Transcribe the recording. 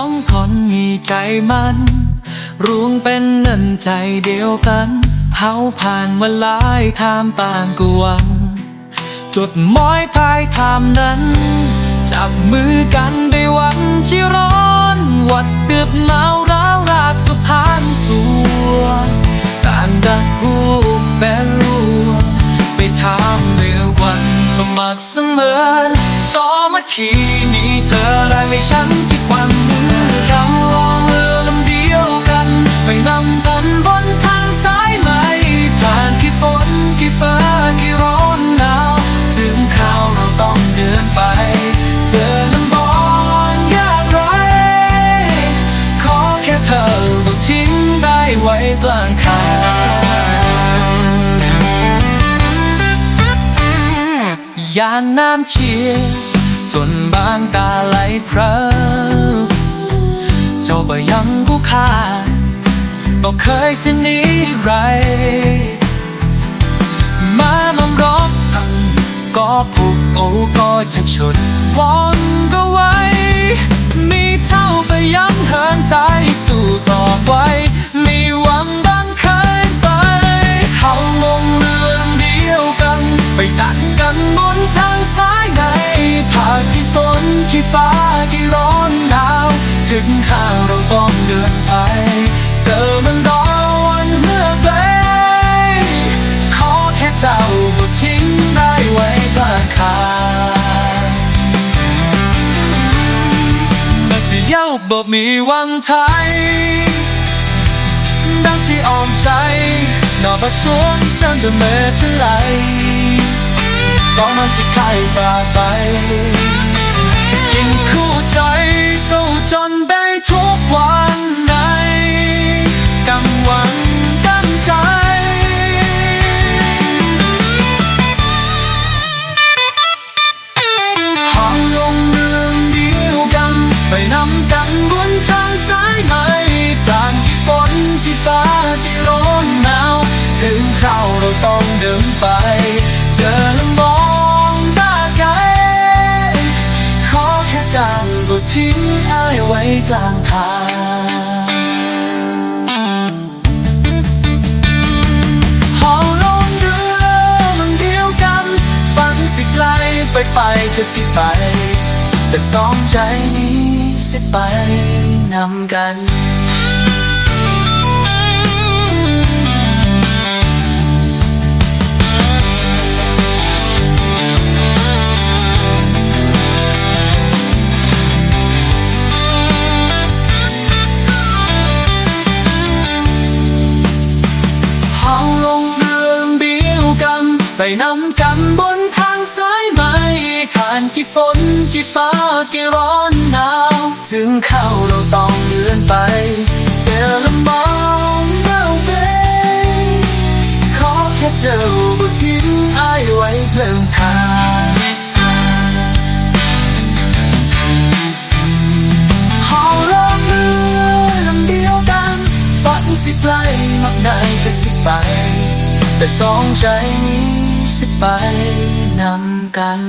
องคนมีใจมันรวมเป็นหนึ่งใจเดียวกันเฮาผ่านมาหลายทามต่างกวนจดหมายพายทามนั้น จับมือกันในวันที่ร้อนวัดเดือบหนาวร้าวรากสถานสัวต่างดักผู้แปรรัวไปทามเมื่อวันสมัครเสมอสอมาคีนี้เธอได้ไม่ฉันที่ควัน ไว้กลางทางยานน้ำเชียร์จนบางตาไหลเพลอเจ้าบ่ยังผู้ค่าก็เคยสินี้ไร มานำรบกันก็ผูกโอ้ก็จะฉุดวอนก็ไว้ ฟ้ากี่ร้อนหนาว ถึงข้างเราต้องเดินไป เจอมันรอวันเมื่อไหรขอแค่เจ้าบ่ทิ้งได้ไว้กลางทางดังสิเย้าบ่มีวันไทย ดังสิอ้อมใจนอกประสวนฉันจะเมื่อเท่าไรสองมันสิใครฝากไป เราต้องเดินไป เจอแลำมองตาไกล ขอแค่จำก็ทิ้งอ้ายไว้กลางทางหอลงเรือลำเดียวกัน ฝันสิไกลไปไปก็สิไป แต่สองใจนี้สิไปนำกัน ไปนำกันบนทางสายไหมผ่านกี่ฝนกี่ฟ้ากี่ร้อนหนาว ถึงเข้าเราต้องเดินไปเจอลำมองเล่าเบขอแค่เจอบ่ทิ้งอ้ายไว้เพลิงทางหอลงเรือลำเดียวกันฝันสิไกลมักได้ก็สิไป แต่สองใจนี้ สิไปนำกัน